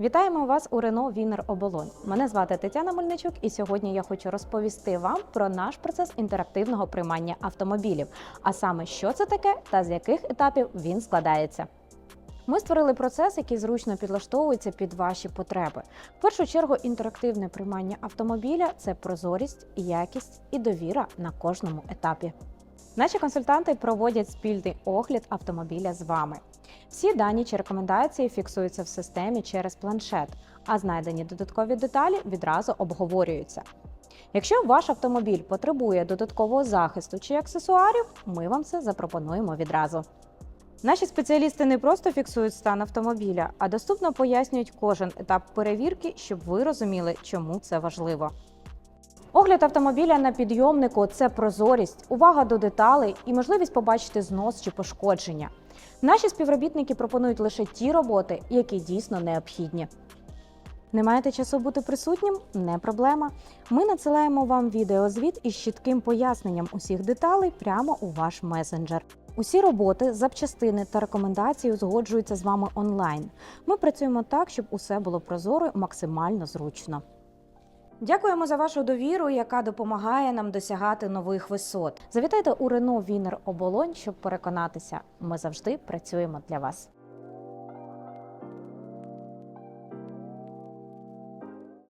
Вітаємо вас у Рено Вінер Оболонь. Мене звати Тетяна Мельничук, і сьогодні я хочу розповісти вам про наш процес інтерактивного приймання автомобілів, а саме що це таке та з яких етапів він складається. Ми створили процес, який зручно підлаштовується під ваші потреби. В першу чергу, інтерактивне приймання автомобіля це прозорість, якість і довіра на кожному етапі. Наші консультанти проводять спільний огляд автомобіля з вами. Всі дані чи рекомендації фіксуються в системі через планшет, а знайдені додаткові деталі відразу обговорюються. Якщо ваш автомобіль потребує додаткового захисту чи аксесуарів, ми вам це запропонуємо відразу. Наші спеціалісти не просто фіксують стан автомобіля, а доступно пояснюють кожен етап перевірки, щоб ви розуміли, чому це важливо. Огляд автомобіля на підйомнику це прозорість, увага до деталей і можливість побачити знос чи пошкодження. Наші співробітники пропонують лише ті роботи, які дійсно необхідні. Не маєте часу бути присутнім? Не проблема. Ми надсилаємо вам відеозвіт із чітким поясненням усіх деталей прямо у ваш месенджер. Усі роботи, запчастини та рекомендації узгоджуються з вами онлайн. Ми працюємо так, щоб усе було прозоро і максимально зручно. Дякуємо за вашу довіру, яка допомагає нам досягати нових висот. Завітайте у Рено Вінер Оболонь, щоб переконатися, ми завжди працюємо для вас.